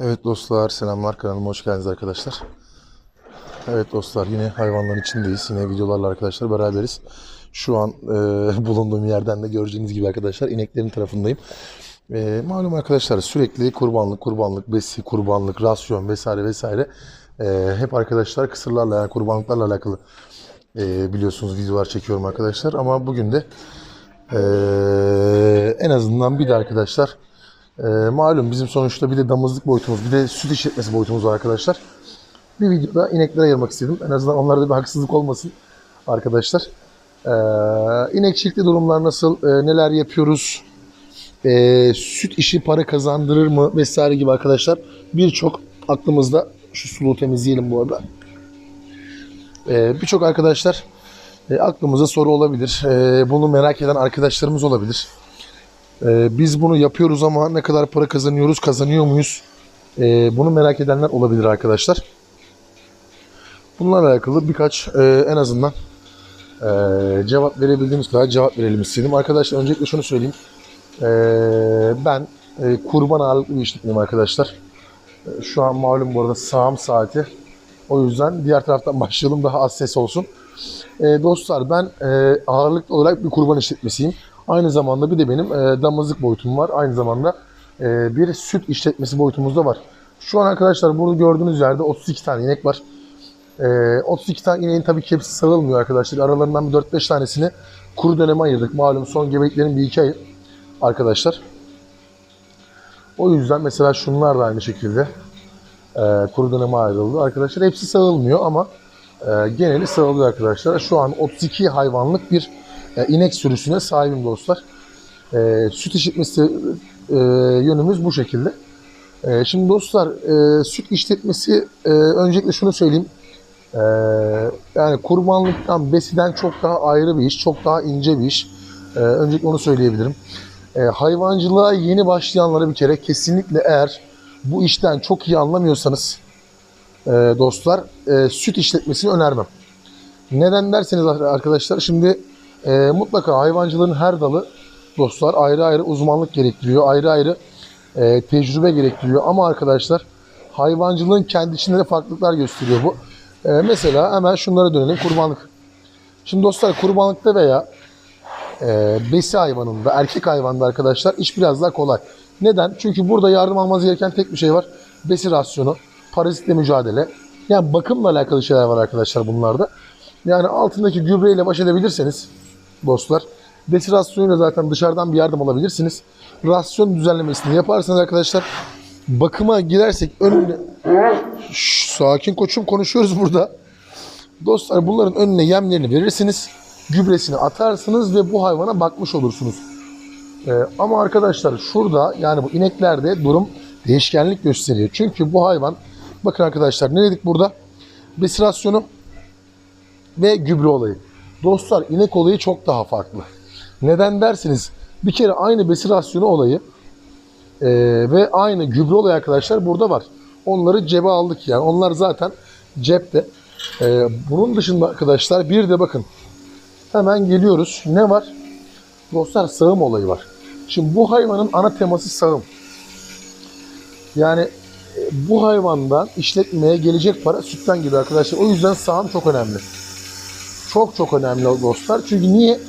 Evet dostlar selamlar kanalıma hoş geldiniz arkadaşlar. Evet dostlar yine hayvanların içindeyiz. Yine videolarla arkadaşlar beraberiz. Şu an e, bulunduğum yerden de göreceğiniz gibi arkadaşlar ineklerin tarafındayım. E, malum arkadaşlar sürekli kurbanlık, kurbanlık, besi, kurbanlık, rasyon vesaire vesaire e, hep arkadaşlar kısırlarla yani kurbanlıklarla alakalı e, biliyorsunuz videolar çekiyorum arkadaşlar. Ama bugün de e, en azından bir de arkadaşlar ee, malum bizim sonuçta bir de damızlık boyutumuz, bir de süt işletmesi boyutumuz var arkadaşlar. Bir videoda ineklere ayırmak istedim. En azından onlarda bir haksızlık olmasın arkadaşlar. Ee, inekçilikte durumlar nasıl, ee, neler yapıyoruz, ee, süt işi para kazandırır mı vesaire gibi arkadaşlar. Birçok aklımızda, şu suluğu temizleyelim bu arada. Ee, Birçok arkadaşlar e, aklımıza soru olabilir. Ee, bunu merak eden arkadaşlarımız olabilir. Ee, biz bunu yapıyoruz ama ne kadar para kazanıyoruz, kazanıyor muyuz? Ee, bunu merak edenler olabilir arkadaşlar. Bunlarla alakalı birkaç e, en azından e, cevap verebildiğimiz kadar cevap verelim istedim. Arkadaşlar öncelikle şunu söyleyeyim. Ee, ben e, kurban ağırlıklı bir işletmeyim arkadaşlar. E, Şu an malum bu arada sağım saati. O yüzden diğer taraftan başlayalım daha az ses olsun. E, dostlar ben e, ağırlıklı olarak bir kurban işletmesiyim. Aynı zamanda bir de benim e, damızlık boyutum var. Aynı zamanda e, bir süt işletmesi boyutumuz da var. Şu an arkadaşlar burada gördüğünüz yerde 32 tane inek var. E, 32 tane ineğin tabii ki hepsi sağılmıyor arkadaşlar. Aralarından bir 4-5 tanesini kuru döneme ayırdık. Malum son gebeliklerin bir iki ayı arkadaşlar. O yüzden mesela şunlar da aynı şekilde e, kuru döneme ayrıldı. Arkadaşlar hepsi sağılmıyor ama e, geneli sağılıyor arkadaşlar. Şu an 32 hayvanlık bir e, inek sürüsüne sahibim dostlar. E, süt işletmesi e, yönümüz bu şekilde. E, şimdi dostlar e, süt işletmesi e, öncelikle şunu söyleyeyim. E, yani kurbanlıktan, besiden çok daha ayrı bir iş, çok daha ince bir iş. E, öncelikle onu söyleyebilirim. E, hayvancılığa yeni başlayanlara bir kere kesinlikle eğer bu işten çok iyi anlamıyorsanız e, dostlar e, süt işletmesini önermem. Neden derseniz arkadaşlar şimdi e, mutlaka hayvancılığın her dalı dostlar ayrı ayrı uzmanlık gerektiriyor. Ayrı ayrı e, tecrübe gerektiriyor. Ama arkadaşlar hayvancılığın kendi içinde de farklılıklar gösteriyor bu. E, mesela hemen şunlara dönelim. Kurbanlık. Şimdi dostlar kurbanlıkta veya e, besi hayvanında, erkek hayvanda arkadaşlar iş biraz daha kolay. Neden? Çünkü burada yardım almanız gereken tek bir şey var. Besi rasyonu, parazitle mücadele. Yani bakımla alakalı şeyler var arkadaşlar bunlarda. Yani altındaki gübreyle baş edebilirseniz dostlar. Besi rasyonuyla zaten dışarıdan bir yardım alabilirsiniz. Rasyon düzenlemesini yaparsanız arkadaşlar bakıma girersek önüne Şş, sakin koçum konuşuyoruz burada. Dostlar bunların önüne yemlerini verirsiniz. Gübresini atarsınız ve bu hayvana bakmış olursunuz. Ee, ama arkadaşlar şurada yani bu ineklerde durum değişkenlik gösteriyor. Çünkü bu hayvan bakın arkadaşlar ne dedik burada? Besi rasyonu ve gübre olayı. Dostlar inek olayı çok daha farklı. Neden dersiniz? Bir kere aynı besi rasyonu olayı e, ve aynı gübre olayı arkadaşlar burada var. Onları cebe aldık yani. Onlar zaten cepte. E, bunun dışında arkadaşlar bir de bakın hemen geliyoruz. Ne var? Dostlar sağım olayı var. Şimdi bu hayvanın ana teması sağım. Yani e, bu hayvandan işletmeye gelecek para sütten geliyor arkadaşlar. O yüzden sağım çok önemli. Çok çok önemli dostlar. Çünkü niye?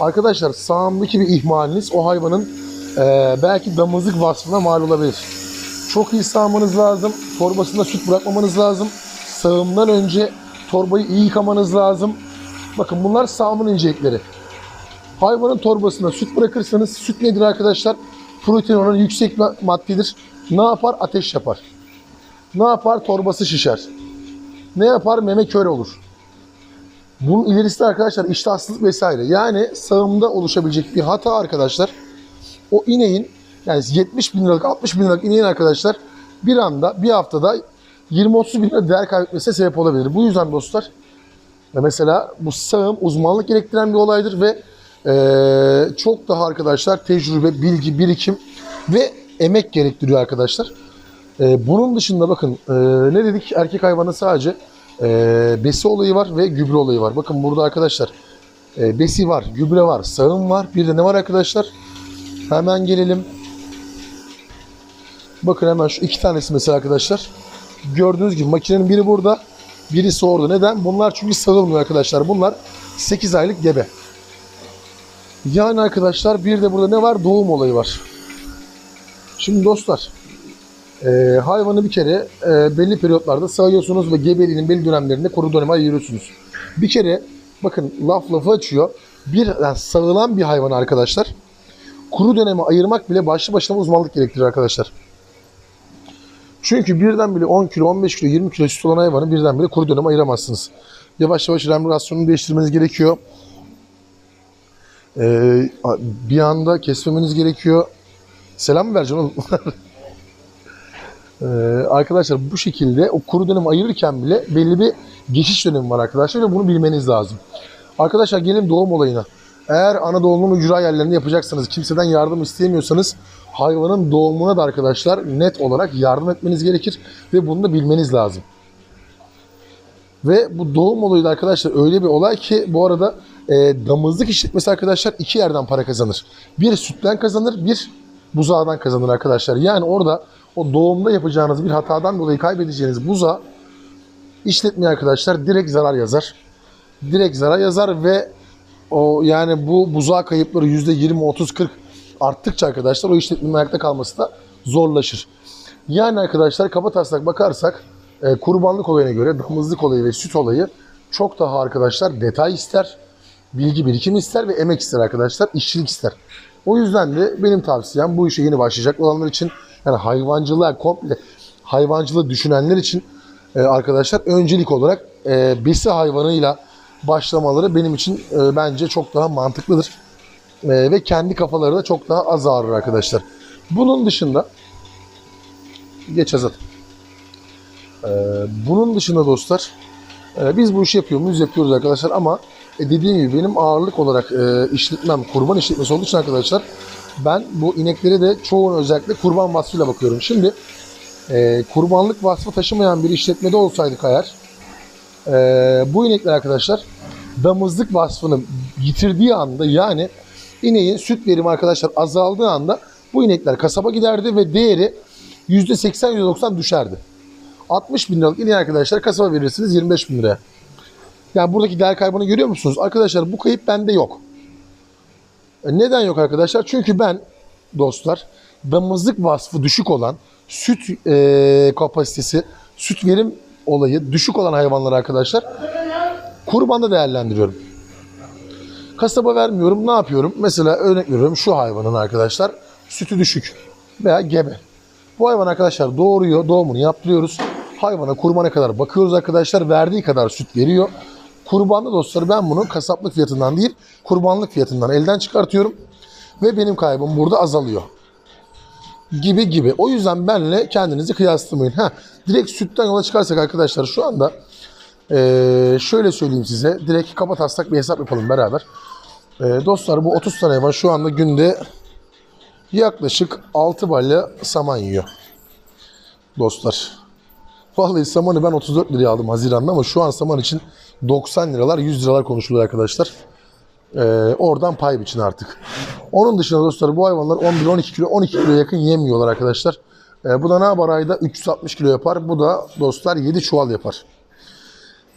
Arkadaşlar sağımdaki bir ihmaliniz o hayvanın e, belki damızlık vasfına mal olabilir. Çok iyi sağmanız lazım. Torbasında süt bırakmamanız lazım. Sağımdan önce torbayı iyi yıkamanız lazım. Bakın bunlar sağımın incelikleri. Hayvanın torbasında süt bırakırsanız süt nedir arkadaşlar? Protein oranı yüksek ma- maddedir. Ne yapar? Ateş yapar. Ne yapar? Torbası şişer. Ne yapar? Meme kör olur. Bunun ilerisi de arkadaşlar iştahsızlık vesaire. Yani sağımda oluşabilecek bir hata arkadaşlar. O ineğin yani 70 bin liralık 60 bin liralık ineğin arkadaşlar bir anda bir haftada 20-30 bin lira değer kaybetmesine sebep olabilir. Bu yüzden dostlar ve mesela bu sağım uzmanlık gerektiren bir olaydır ve eee, çok daha arkadaşlar tecrübe, bilgi, birikim ve emek gerektiriyor arkadaşlar. Eee, bunun dışında bakın eee, ne dedik erkek hayvanı sadece eee, besi olayı var ve gübre olayı var. Bakın burada arkadaşlar eee, besi var, gübre var, sağım var. Bir de ne var arkadaşlar? Hemen gelelim. Bakın hemen şu iki tanesi mesela arkadaşlar. Gördüğünüz gibi makinenin biri burada, birisi orada. Neden? Bunlar çünkü sağılmıyor arkadaşlar. Bunlar 8 aylık gebe. Yani arkadaşlar bir de burada ne var? Doğum olayı var. Şimdi dostlar e, hayvanı bir kere e, belli periyotlarda sağıyorsunuz ve gebeliğinin belli dönemlerinde kuru döneme ayırıyorsunuz. Bir kere bakın laf lafı açıyor. Bir yani sağılan bir hayvan arkadaşlar kuru döneme ayırmak bile başlı başına uzmanlık gerektirir arkadaşlar. Çünkü birden bile 10 kilo, 15 kilo, 20 kilo süt olan hayvanı birden bile kuru döneme ayıramazsınız. Yavaş yavaş rem rasyonunu değiştirmeniz gerekiyor. Ee, bir anda kesmemeniz gerekiyor. Selam mı vereceksin oğlum? Ee, arkadaşlar bu şekilde o kuru dönem ayırırken bile belli bir geçiş dönemi var arkadaşlar ve bunu bilmeniz lazım. Arkadaşlar gelin doğum olayına. Eğer Anadolu'nun ücra yerlerinde yapacaksanız, kimseden yardım isteyemiyorsanız hayvanın doğumuna da arkadaşlar net olarak yardım etmeniz gerekir ve bunu da bilmeniz lazım. Ve bu doğum olayı da arkadaşlar öyle bir olay ki bu arada e, damızlık işletmesi arkadaşlar iki yerden para kazanır. Bir sütten kazanır, bir buzağdan kazanır arkadaşlar. Yani orada o doğumda yapacağınız bir hatadan dolayı kaybedeceğiniz buzağı işletmeye arkadaşlar direkt zarar yazar. Direkt zarar yazar ve o yani bu buzağı kayıpları %20, 30, 40 arttıkça arkadaşlar o işletmenin ayakta kalması da zorlaşır. Yani arkadaşlar kaba taslak bakarsak e, kurbanlık olayına göre damızlık olayı ve süt olayı çok daha arkadaşlar detay ister, bilgi birikimi ister ve emek ister arkadaşlar, işçilik ister. O yüzden de benim tavsiyem bu işe yeni başlayacak olanlar için yani hayvancılığa komple hayvancılığı düşünenler için e, arkadaşlar öncelik olarak e, besi hayvanıyla başlamaları benim için e, bence çok daha mantıklıdır. E, ve kendi kafaları da çok daha az ağrır arkadaşlar. Bunun dışında geç Azat. E, bunun dışında dostlar e, biz bu işi yapıyor muyuz? Yapıyoruz arkadaşlar ama e, dediğim gibi benim ağırlık olarak e, işletmem kurban işletmesi olduğu için arkadaşlar ben bu inekleri de çoğunu özellikle kurban vasfıyla bakıyorum. Şimdi e, kurbanlık vasfı taşımayan bir işletmede olsaydık eğer e, bu inekler arkadaşlar damızlık vasfını yitirdiği anda yani ineğin süt verimi arkadaşlar azaldığı anda bu inekler kasaba giderdi ve değeri %80-%90 düşerdi. 60 bin liralık ineği arkadaşlar kasaba verirsiniz 25 bin liraya. Yani buradaki değer kaybını görüyor musunuz? Arkadaşlar bu kayıp bende yok. E, Neden yok arkadaşlar? Çünkü ben dostlar damızlık vasfı düşük olan süt e, kapasitesi, süt verim olayı düşük olan hayvanları arkadaşlar kurbanda değerlendiriyorum. Kasaba vermiyorum. Ne yapıyorum? Mesela örnek veriyorum şu hayvanın arkadaşlar sütü düşük veya gebe. Bu hayvan arkadaşlar doğuruyor. Doğumunu yaptırıyoruz. Hayvana kurbana kadar bakıyoruz arkadaşlar. Verdiği kadar süt veriyor. Kurbanda dostlar ben bunu kasaplık fiyatından değil kurbanlık fiyatından elden çıkartıyorum. Ve benim kaybım burada azalıyor. Gibi gibi. O yüzden benle kendinizi kıyaslamayın. Heh, direkt sütten yola çıkarsak arkadaşlar şu anda ee, şöyle söyleyeyim size. Direkt kaba taslak bir hesap yapalım beraber. Ee, dostlar bu 30 tane hayvan şu anda günde yaklaşık 6 balya saman yiyor. Dostlar. Vallahi samanı ben 34 liraya aldım Haziran'da ama şu an saman için 90 liralar 100 liralar konuşuluyor arkadaşlar. Ee, oradan pay biçin artık. Onun dışında dostlar bu hayvanlar 11-12 kilo 12 kilo yakın yemiyorlar arkadaşlar. Ee, bu da ne yapar ayda 360 kilo yapar. Bu da dostlar 7 çuval yapar.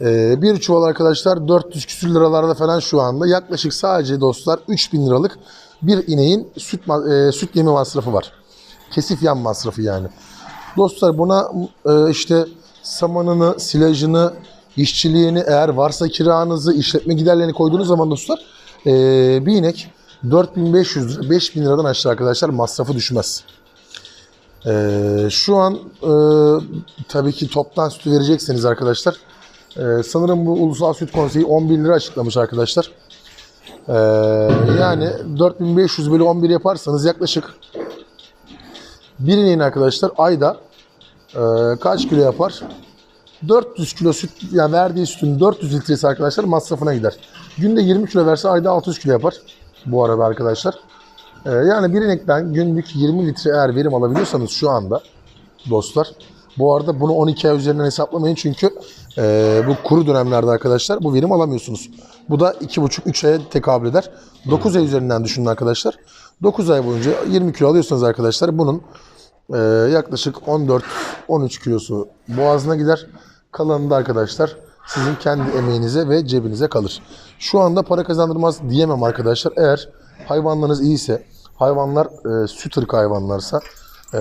Ee, bir çuval arkadaşlar 400 küsür liralarda falan şu anda. Yaklaşık sadece dostlar 3000 liralık bir ineğin süt, e, süt yemi masrafı var. Kesif yan masrafı yani. Dostlar buna e, işte samanını, silajını, işçiliğini eğer varsa kiranızı, işletme giderlerini koyduğunuz zaman dostlar e, bir inek 4500 lira, 5000 liradan aşağı arkadaşlar masrafı düşmez. E, şu an e, tabii ki toptan sütü verecekseniz arkadaşlar ee, sanırım bu Ulusal Süt Konseyi 11 lira açıklamış arkadaşlar. Ee, yani 4500 bölü 11 yaparsanız yaklaşık bir ineğin arkadaşlar ayda e, kaç kilo yapar? 400 kilo süt, yani verdiği sütün 400 litresi arkadaşlar masrafına gider. Günde 20 kilo verse ayda 600 kilo yapar bu arada arkadaşlar. Ee, yani bir inekten günlük 20 litre eğer verim alabiliyorsanız şu anda dostlar. Bu arada bunu 12 ay üzerinden hesaplamayın çünkü e, bu kuru dönemlerde arkadaşlar bu verim alamıyorsunuz. Bu da 2,5-3 aya tekabül eder. 9 ay üzerinden düşünün arkadaşlar. 9 ay boyunca 20 kilo alıyorsanız arkadaşlar bunun Ee, yaklaşık 14-13 kilosu boğazına gider. Kalanı da arkadaşlar sizin kendi emeğinize ve cebinize kalır. Şu anda para kazandırmaz diyemem arkadaşlar. Eğer hayvanlarınız iyiyse, hayvanlar e, süt ırkı hayvanlarsa, e,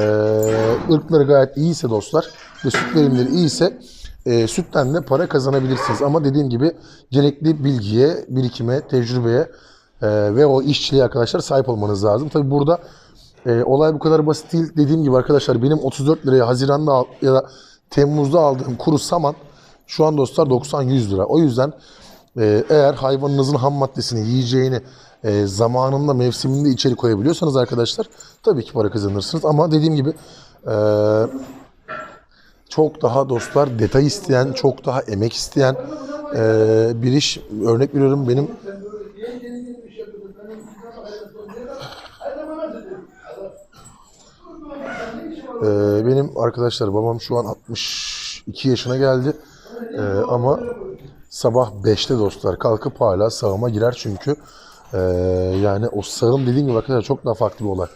ırkları gayet iyiyse dostlar ve süt verimleri iyiyse e, sütten de para kazanabilirsiniz. Ama dediğim gibi gerekli bilgiye, birikime, tecrübeye e, ve o işçiliğe arkadaşlar sahip olmanız lazım. Tabi burada e, olay bu kadar basit değil. Dediğim gibi arkadaşlar benim 34 liraya Haziran'da ya da Temmuz'da aldığım kuru saman şu an dostlar 90-100 lira. O yüzden e, eğer hayvanınızın ham maddesini, yiyeceğini e, zamanında, mevsiminde içeri koyabiliyorsanız arkadaşlar tabii ki para kazanırsınız. Ama dediğim gibi e, çok daha dostlar detay isteyen, çok daha emek isteyen e, bir iş. Örnek veriyorum benim Ee, benim arkadaşlar babam şu an 62 yaşına geldi. Ee, ama sabah 5'te dostlar kalkıp hala sağıma girer çünkü ee, yani o sağım dediğim gibi arkadaşlar çok daha farklı bir olay.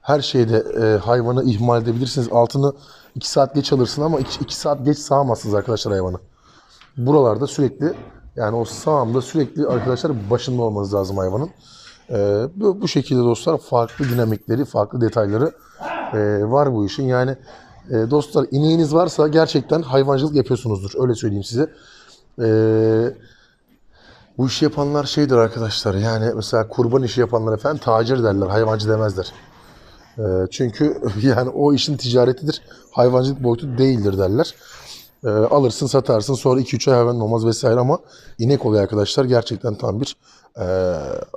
Her şeyde e, hayvanı ihmal edebilirsiniz. Altını 2 saat geç alırsın ama 2 saat geç sağamazsınız arkadaşlar hayvanı. Buralarda sürekli yani o sağımda sürekli arkadaşlar başında olmanız lazım hayvanın. Ee, bu, bu şekilde dostlar farklı dinamikleri, farklı detayları e, var bu işin. Yani e, dostlar ineğiniz varsa gerçekten hayvancılık yapıyorsunuzdur. Öyle söyleyeyim size. Ee, bu işi yapanlar şeydir arkadaşlar. Yani mesela kurban işi yapanlar efendim tacir derler. Hayvancı demezler. Ee, çünkü yani o işin ticaretidir. Hayvancılık boyutu değildir derler. Ee, alırsın satarsın sonra 2-3 ay hayvan olmaz vesaire ama inek olayı arkadaşlar gerçekten tam bir e,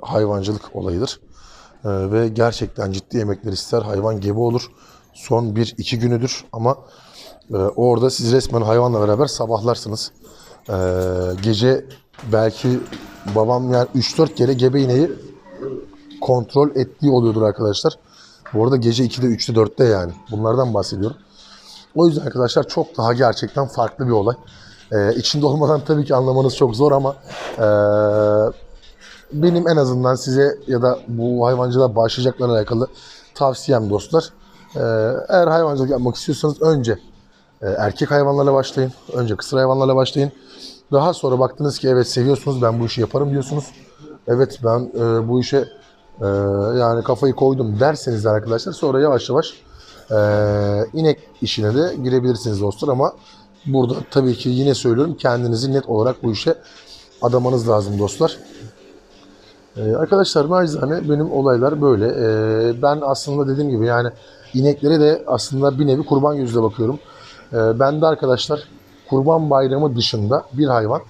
hayvancılık olayıdır. Ee, ve gerçekten ciddi emekler ister. Hayvan gebe olur. Son 1-2 günüdür ama e, orada siz resmen hayvanla beraber sabahlarsınız. Ee, gece belki babam yani 3-4 kere gebe ineği kontrol ettiği oluyordur arkadaşlar. Bu arada gece 2'de 3'te 4'te yani. Bunlardan bahsediyorum. O yüzden arkadaşlar çok daha gerçekten farklı bir olay. Ee, içinde olmadan tabii ki anlamanız çok zor ama ee, benim en azından size ya da bu hayvancılığa başlayacaklarla alakalı tavsiyem dostlar. Ee, eğer hayvancılık yapmak istiyorsanız önce e, erkek hayvanlarla başlayın. Önce kısır hayvanlarla başlayın. Daha sonra baktınız ki evet seviyorsunuz ben bu işi yaparım diyorsunuz. Evet ben e, bu işe e, yani kafayı koydum derseniz de arkadaşlar sonra yavaş yavaş e, inek işine de girebilirsiniz dostlar ama burada tabii ki yine söylüyorum kendinizi net olarak bu işe adamanız lazım dostlar. Ee, arkadaşlar nacizane benim olaylar böyle. Ee, ben aslında dediğim gibi yani ineklere de aslında bir nevi kurban gözüyle bakıyorum. Ee, ben de arkadaşlar kurban bayramı dışında bir hayvan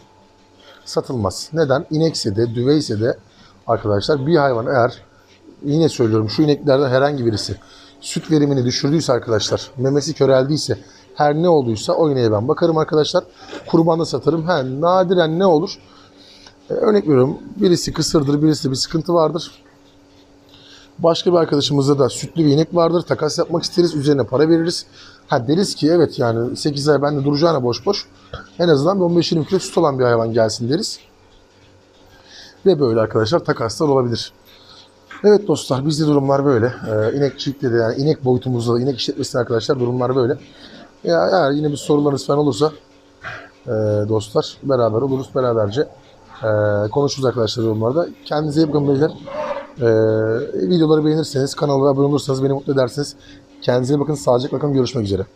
satılmaz. Neden? İnekse de düveyse de arkadaşlar bir hayvan eğer yine söylüyorum şu ineklerden herhangi birisi süt verimini düşürdüyse arkadaşlar memesi köreldiyse her ne olduysa o ineğe ben bakarım arkadaşlar. Kurbanda satarım. He, nadiren ne olur? Ee, örnek veriyorum birisi kısırdır birisi bir sıkıntı vardır. Başka bir arkadaşımızda da sütlü bir inek vardır. Takas yapmak isteriz. Üzerine para veririz. Ha deriz ki evet yani 8 ay bende duracağına boş boş. En azından bir 15-20 kilo süt olan bir hayvan gelsin deriz. Ve böyle arkadaşlar takaslar olabilir. Evet dostlar bizde durumlar böyle. Ee, inekçilikte de yani inek boyutumuzda da inek işletmesinde arkadaşlar durumlar böyle. Ya eğer yine bir sorularınız falan olursa e, dostlar beraber oluruz beraberce e, konuşuruz arkadaşlar yorumlarda. Kendinize iyi bakın beyler. E, videoları beğenirseniz kanala abone olursanız beni mutlu edersiniz. Kendinize iyi bakın sağlıcakla kalın görüşmek üzere.